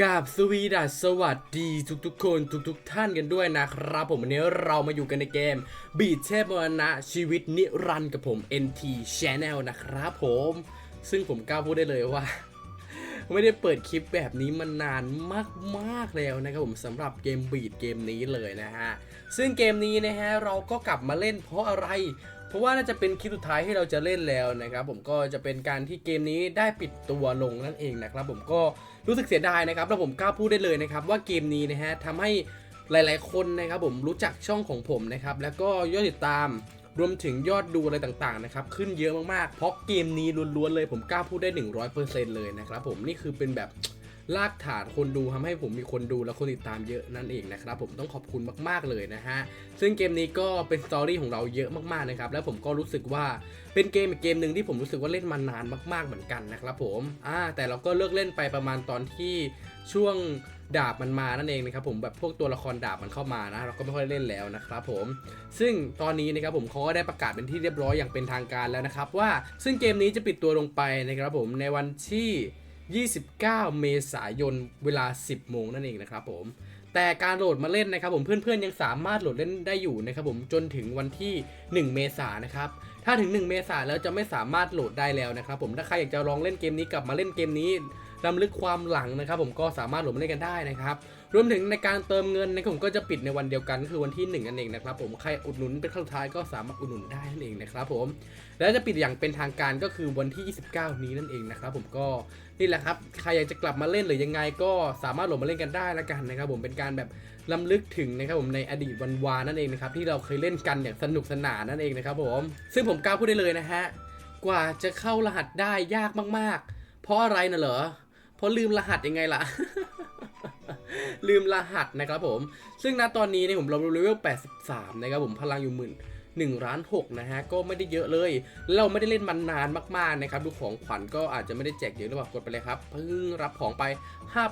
กับสวีดัสสวัสดีทุกๆคนทุกๆ ท่านกันด้วยนะครับผมวันนี้เรามาอยู่กันในเกม บีดเทพมรณะชีวิตนิรันดร์กับผม NT Channel นะครับผม ซึ่งผมกล้าพูดได้เลยว่า ไม่ได้เปิดคลิปแบบนี้มานานมากๆแล้วนะครับผมสำหรับเกมบีดเกมนี้เลยนะฮะ ซึ่งเกมนี้นะฮะเราก็กลับมาเล่นเพราะอะไร เพราะว่าน่าจะเป็นคลิปสุดท้ายที่เราจะเล่นแล้วนะครับผมก็จะเป็นการที่เกมนี้ได้ปิดตัวลงนั่นเองนะครับผมก็รู้สึกเสียดายนะครับแล้วผมกล้าพูดได้เลยนะครับว่าเกมนี้นะฮะทำให้หลาย ๆ คนนะครับผมรู้จักช่องของผมนะครับแล้วก็ยอดติดตามรวมถึงยอดดูอะไรต่างๆนะครับขึ้นเยอะมากๆ เพราะเกมนี้ล้วนๆเลยผมกล้าพูดได้ 100%เลยนะครับผมนี่คือเป็นแบบ ลากฐานคนดูทำให้ผมมีคนดูและคนติดตามเยอะนั่นเองนะครับผมต้องขอบคุณมากๆเลยนะฮะซึ่งเกมนี้ก็เป็นสตอรี่ของเราเยอะมากๆนะครับแล้วผมก็รู้สึกว่าเป็นเกมอีกเกมหนึ่งที่ผมรู้สึกว่าเล่นมานานมากๆเหมือนกันนะครับผมอ่าแต่เราก็เลิกเล่นไปประมาณตอนที่ช่วงดาบมันมานั่นเองนะครับผมแบบพวกตัวละครดาบมันเข้ามานะเราก็ไม่ค่อยเล่นแล้วนะครับผม ซึ่งตอนนี้นะครับผมเขาก็ได้ประกาศเป็นที่เรียบร้อยอย่างเป็นทางการแล้วนะครับว่าซึ่งเกมนี้จะปิดตัวลงไปนะครับผมในวันที่ 29 เมษายนเวลา 10 โมงนั่นเองนะครับผม แต่การโหลดมาเล่นนะครับผมเพื่อนๆยังสามารถโหลดเล่นได้อยู่นะครับผมจนถึงวันที่ 1 เมษายนนะครับ ถ้าถึง 1 เมษายนแล้วจะไม่สามารถโหลดได้แล้วนะครับผม ถ้าใครอยากจะลองเล่นเกมนี้กลับมาเล่นเกมนี้รำลึกความหลังนะครับผมก็สามารถโหลดมาเล่นกันได้นะครับ รวมถึงในการเติมเงินนะผมก็จะปิดในวันเดียวกันคือวันที่1นั่นเองนะครับผมใครอุดหนุนเป็นครั้งสุดท้ายก็สามารถอุดหนุนได้นั่นเองนะครับผมและจะปิดอย่างเป็นทางการก็คือวันที่ 29 นี้นั่นเองนะครับผมก็นี่แหละครับใครอยากจะกลับมาเล่นหรือยังไงก็สามารถโหลดมาเล่นกันได้ละกันนะครับผมเป็นการแบบล้ำลึกถึงนะครับผมในอดีตวันวานนั่นเองนะครับที่เราเคยเล่นกันอย่างสนุกสนานนั่นเองนะครับผมซึ่งผมกล้าพูดได้เลยนะฮะกว่าจะเข้ารหัสได้ยากมากๆ เพราะอะไรนะเหรอเพราะลืมรหัสยังไงล่ะ ลืมรหัสนะครับผม ซึ่งณตอนนี้เนี่ยผมเราเลเวล 83 นะครับผมพลังอยู่หมื่นหนึ่งล้านหกนะฮะ ก็ไม่ได้เยอะเลยแล้วเราไม่ได้เล่นมันนานมากๆนะครับ ดูของขวัญก็อาจจะไม่ได้แจกเยอะหรือเปล่ากดไปเลยครับ เพิ่งรับของไป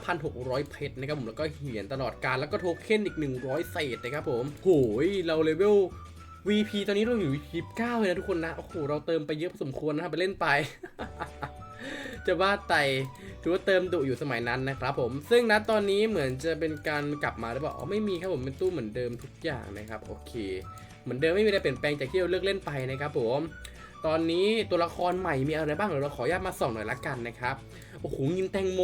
5,600 เพชรนะครับผม แล้วก็เหรียญตลอดการ แล้วก็โทเค็นอีก 100 เศษนะครับผมโหยเราเลเวล VP ตอนนี้เราอยู่ VP 9เลยนะทุกคนนะ โอ้โห เราเติมไปเยอะพอสมควรนะครับไปเล่นไป จะว่าไต ถือว่าเติมดุอยู่สมัยนั้นนะครับผม ซึ่งณตอนนี้เหมือนจะเป็นการกลับมาหรือเปล่า อ๋อไม่มีครับผมเป็นตู้เหมือนเดิมทุกอย่างนะครับโอเค เหมือนเดิมไม่มีอะไรเปลี่ยนแปลงจากที่เราเลือกเล่นไปนะครับผมตอนนี้ตัวละครใหม่มีอะไรบ้างเดี๋ยวเราขออนุญาตมาส่องหน่อยละกันนะครับ โอ้โหยินแตงโม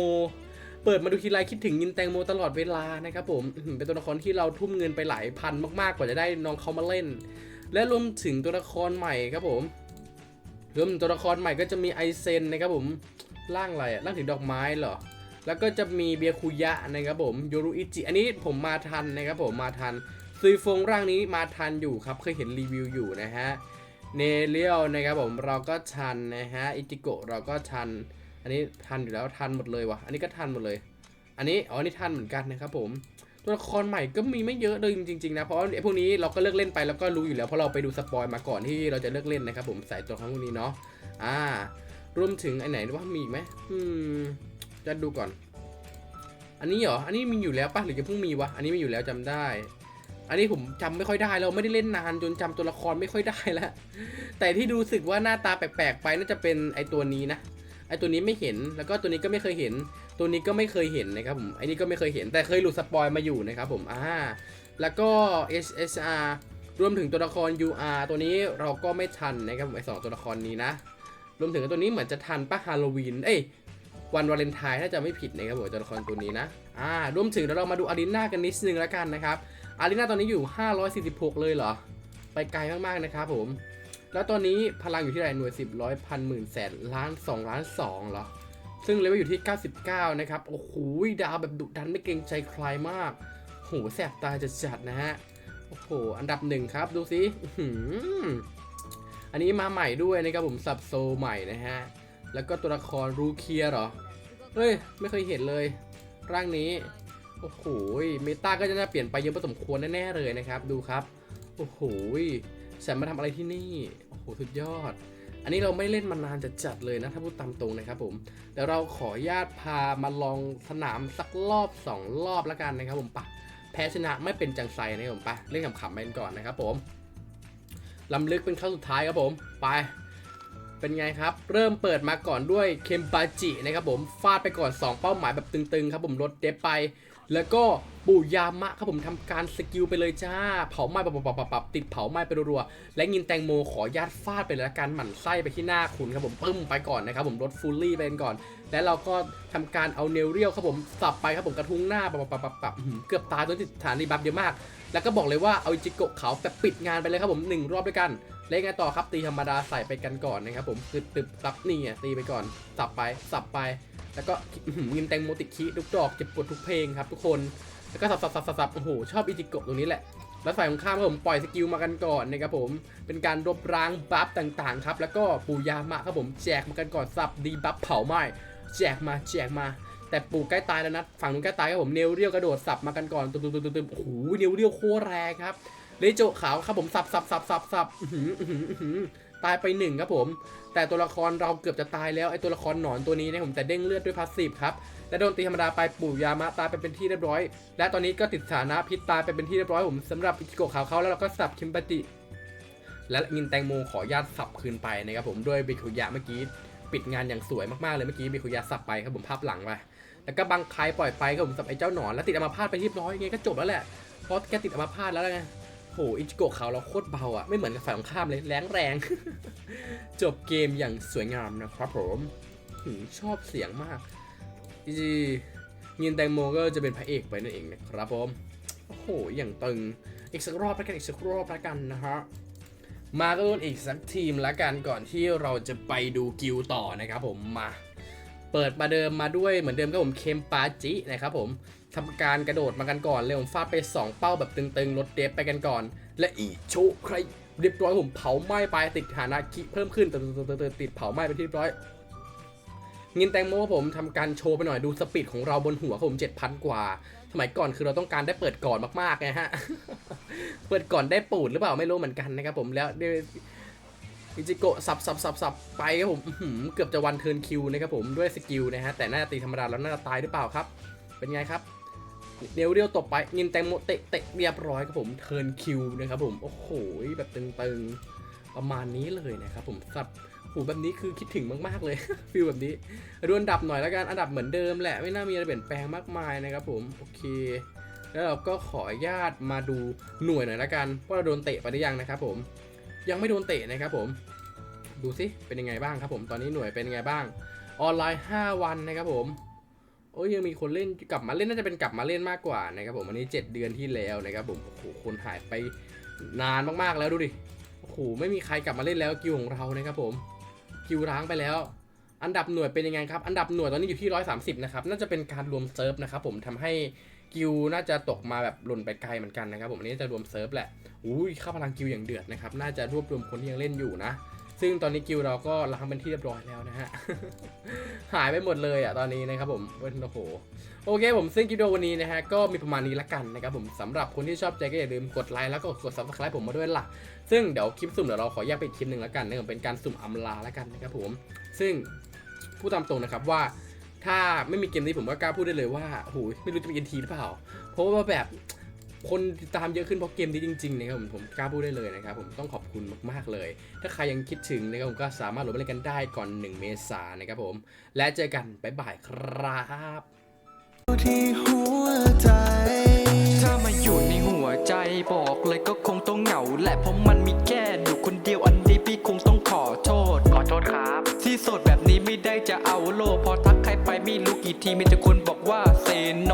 เปิดมาดูทีไรคิดถึงยินแตงโมตลอดเวลานะครับผม เป็นตัวละครที่เราทุ่มเงินไปหลายพันมากๆ กว่าจะได้น้องเขามาเล่น และรวมถึงตัวละครใหม่ครับผมรวมถึงตัวละครใหม่ก็จะมีไอเซนนะครับผม ร่างอะไรอะร่างถือดอกไม้เหรอ แล้วก็จะมีเบียคุยะนะครับผมโยรุอิจิ อันนี้ผมมาทันนะครับผมมาทันซุยฟงร่างนี้มาทันอยู่ครับ เคยเห็นรีวิวอยู่นะฮะ เนเรียลนะครับผมเราก็ทันนะฮะ อิจิโกะเราก็ทัน อันนี้ทันอยู่แล้วทันหมดเลยวะอันนี้ก็ทันหมดเลย อันนี้อ๋อนี่ทันเหมือนกันนะครับผมตัวละครใหม่ก็มีไม่เยอะเลยจริงๆนะ เพราะไอ้พวกนี้เราก็เลิกเล่นไปแล้วก็รู้อยู่แล้วเพราะเราไปดูสปอยมาก่อนที่เราจะเลิกเล่นนะครับผมใส่ตัวละครั้งพวกนี้เนาะ อ่า รวมถึงไอไหนว่ามีอีกไหมอืมจะดูก่อน อันนี้เหรอ อันนี้มีอยู่แล้วปะหรือจะเพิ่งมีวะ อันนี้มีอยู่แล้วจำได้ อันนี้ผมจำไม่ค่อยได้เราไม่ได้เล่นนานจนจำตัวละครไม่ค่อยได้ล้วแต่ที่ดูสึกว่าหน้าตาแปลกๆไปน่าจะเป็นไอตัวนี้นะ ไอตัวนี้ไม่เห็น แล้วก็ตัวนี้ก็ไม่เคยเห็น ตัวนี้ก็ไม่เคยเห็นนะครับผม ไอนี้ก็ไม่เคยเห็น แต่เคยหลุดสปอยมาอยู่นะครับผม อ่า แล้วก็ SSR รวมถึงตัวละคร UR ตัวนี้เราก็ไม่ทันนะครับผมไอสองตัวละครนี้นะ รวมถึงตัวนี้เหมือนจะทันปะฮาโลวีนเอ้ยวันวาเลนไทน์ถ้าจะไม่ผิดนะครับผมตัวละครตัวนี้นะอ่ารวมถึงเดี๋ยวเรามาดูอารีนากันนิดนึงแล้วกันนะครับอารีนาตอนนี้อยู่ 546 เลยเหรอ ไปไกลมากๆนะครับผม แล้วตอนนี้พลังอยู่ที่ไหนหน่วย 10ร้อยพันหมื่นแสนล้าน2ล้าน2เหรอ ซึ่งเลเวลอยู่ที่ 99 นะครับ โอ้โหดาวแบบดุดันไม่เกรงใจใครมากโหแสบตาจัดๆนะฮะ โอ้โห อันดับหนึ่งครับ ดูสิ อันนี้มาใหม่ด้วยนะครับผมสับโซใหม่นะฮะ แล้วก็ตัวละครรูเคียหรอ เฮ้ย ไม่เคยเห็นเลย ร่างนี้ โอ้โหเมตาก็จะน่าเปลี่ยนไปเยอะพอสมควรแน่ๆเลยนะครับ ดูครับ โอ้โหฉันมาทำอะไรที่นี่ โอ้โห สุดยอด อันนี้เราไม่เล่นมานานจะจัดเลยนะ ถ้าพูดตามตรงนะครับผมเดี๋ยวเราขอญาตพามาลองสนามสักรอบสองรอบแล้วกันนะครับผมปะแพ้ชนะไม่เป็นจังไซนะครับผมปะเล่นขำๆไปก่อนนะครับผม ลำลึกเป็นครั้งสุดท้ายครับผมไปเป็นไงครับ เริ่มเปิดมาก่อนด้วยเคมปาจินะครับผมฟาดไปก่อน 2 เป้าหมายแบบตึงๆ ครับผมลดเดฟไป แล้วก็ปู่ยามะครับผมทำการสกิลไปเลยจ้า เผาไหม้ปับปับปับปับติดเผาไหม้ไปรัวๆและงินแตงโมขอญาตฟาดไปเลยละกันหมั่นไส้ไปที่หน้าคุณครับผมปึ้มไปก่อนนะครับผมลดฟูลลี่ไปก่อน แล้วเราก็ทำการเอาเนลเรียลครับผมสับไปครับผมกระทุ้งหน้าปับปับปับปับเกือบตายโดนติดฐานรีบัฟเยอะมาก แล้วก็บอกเลยว่าเอาจิโกะเขาแบบปิดงานไปเลยครับผมหนึ่งรอบด้วยกัน เล่นไงต่อครับตีธรรมดาใส่ไปกันก่อนนะครับผมตึบตึบซับนี่อะตีไปก่อนสับไปสับไป แล้วก็ยินแตงโมติคีทุกดอกเจ็บปวดทุกเพลงครับทุกคนแล้วก็สับสับสับสับสับโอ้โหชอบอิจิโกะตรงนี้แหละแล้วฝ่ายของข้ามครับผมปล่อยสกิลมากันก่อนนะครับผมเป็นการรบร้างบัฟต่างๆครับแล้วก็ปูยามะครับผมแจกมากันก่อนสับดีบัฟเผาไหม้แจกมาแจกมาแต่ปู่ใกล้ตายแล้วนะฝั่งนู้นใกล้ตายครับผมเนวเรียวกระโดดสับมากันก่อนตึมตึมตึมตึมโอ้โหเนวเรียวโคตรแรงครับ เลโจขาวครับผมสับสับสับสับสับหืออื้อหืออื้อหือตายไปหนึ่งครับผม แต่ตัวละครเราเกือบจะตายแล้วไอตัวละครหนอนตัวนี้เนะผมแต่เด้งเลือดด้วยพาสซีฟครับและโดนตีธรรมดาไปปู่ยามะตายไปเป็นที่เรียบร้อย และตอนนี้ก็ติดสานะพิษตายไปเป็นที่เรียบร้อยผมสำหรับอิจิโกะขาวเขาแล้วเราก็สับคิมปติและมินแตงโมขอญาตสับคืนไปนะครับผมด้วยบิคุยะเมื่อกี้ปิดงานอย่างสวยมากๆเลยเมื่อกี้บิคุยะสับไปครับผมภาพหลังไปแล้วก็บังคายปล่อยไปครับผมสับไอ้เจ้าหนอนแล้วติดอัมาพาตไปเรียบร้อยไงก็จบแล้วแหละเพราะแกติดอัมาพาตแล้วไง โหอิจิโกะเขาเราโคตรเบาอะไม่เหมือนกับฝ่ายตรงข้ามเลยแรงแรง จบเกมอย่างสวยงามนะครับผมชอบเสียงมากอีจีมินแตงโมก็จะเป็นพระเอกไปนั่นเองนะครับผมโอ้โหอย่างตึงอีกสักรอบแล้วกันอีกสักรอบแล้วกันนะฮะมาก็ต้นอีกสักทีมละกันก่อนที่เราจะไปดูกิลต่อนะครับผมมา เปิดมาเดิมมาด้วยเหมือนเดิมครับผมเคมปาจินะครับผมทำการกระโดดมากันก่อนเลยผมฟาดไป 2 เป้าแบบตึงๆลดเดฟไปกันก่อน และอีโชใครเรียบร้อยผมเผาไหม้ไปติดฐานะคิเพิ่มขึ้นติดติดเผาไหม้ไปที่เรียบร้อยเงินแตงโมผมทำการโชว์ไปหน่อยดูสปีดของเราบนหัวผม 7,000 กว่า สมัยก่อนคือเราต้องการได้เปิดก่อนมากๆไงฮะ เปิดก่อนได้ปูดหรือเปล่าไม่รู้เหมือนกันนะครับผมแล้วด้วย อิจิโกะสับสับสับสับไปครับผมเกือบจะวันเทิร์นคิวนะครับผมด้วยสกิลนะฮะแต่น่าจะตีธรรมดาแล้วน่าจะตายหรือเปล่าครับ เป็นไงครับเดียวเดียวตบไปเงินแตงโมเตะเตะเรียบร้อยครับผมเทิร์นคิวนะครับผมโอ้โหแบบตึงๆประมาณนี้เลยนะครับผมสับโหแบบนี้คือคิดถึงมากๆเลยฟิลแบบนี้ดูอันดับหน่อยแล้วกันอันดับเหมือนเดิมแหละไม่น่ามีอะไรเปลี่ยนแปลงมากมายนะครับผมโอเค แล้วเราก็ขออนุญาตมาดูหน่วยหน่อยละกันว่าเราโดนเตะไปหรือยังนะครับผม ยังไม่โดนเตะนะครับผม ดูสิเป็นยังไงบ้างครับผมตอนนี้หน่วยเป็นยังไงบ้าง ออนไลน์ 5 วันนะครับผมโอ้ยยังมีคนเล่นกลับมาเล่นน่าจะเป็นกลับมาเล่นมากกว่านะครับผมอันนี้ 7 เดือนที่แล้วนะครับผมโอ้โหคนหายไปนานมากๆแล้วดูดิโอ้โหไม่มีใครกลับมาเล่นแล้วกิวของเรานะครับผมกิวร้างไปแล้ว อันดับหน่วยเป็นยังไงครับอันดับหน่วยตอนนี้อยู่ที่ 130นะครับน่าจะเป็นการรวมเซิร์ฟนะครับผมทำให้ กิวน่าจะตกมาแบบหล่นไปไกลเหมือนกันนะครับผมอันนี้จะรวมเซิร์ฟแหละอุ้ยเข้าพลังกิวอย่างเดือดนะครับน่าจะรวบรวมคนที่ยังเล่นอยู่นะ ซึ่งตอนนี้กิวเราก็ล้างเป็นที่เรียบร้อยแล้วนะฮะหายไปหมดเลยอะตอนนี้นะครับผมเว้ยโอ้โหโอเคผมซึ่งคลิปวิดีโอวันนี้นะฮะก็มีประมาณนี้ละกันนะครับผมสำหรับคนที่ชอบใจก็อย่าลืมกดไลค์แล้วก็กด subscribe ผมมาด้วยล่ะ ซึ่งเดี๋ยวคลิปสุ่มเดี๋ยวเราขอแยกไปอีกคลิปหนึ่งละกันนะครับเป็นการสุ่มอำลาละกันนะครับผมซึ่งพูดตามตรงนะครับว่า ถ้าไม่มีเกมนี้ผมก็กล้าพูดได้เลยว่าโหยไม่รู้จะมีเอ็นทีหรือเปล่า เพราะว่าแบบคนติดตามเยอะขึ้นเพราะเกมนี้จริงๆนะครับผมผมกล้าพูดได้เลยนะครับผมต้องขอบคุณมากๆเลย ถ้าใครยังคิดถึงนะครับผมก็สามารถโหลดมาเล่นกันได้ก่อน 1 เมษายนนะครับผม และเจอกันบ๊ายบายครับที่หัวใจถ้ามาอยู่ในหัวใจบอกเลยก็คงต้องเหงาแหละเพราะมันมีแค่อยู่คนเดียวอันนี้พี่คงต้องขอโทษขอโทษครับ ที่โสดแบบนี้ไม่ได้จะเอาโลกพอทักใคร ไปไม่รู้กี่ทีมีแต่คนบอกว่าเซโน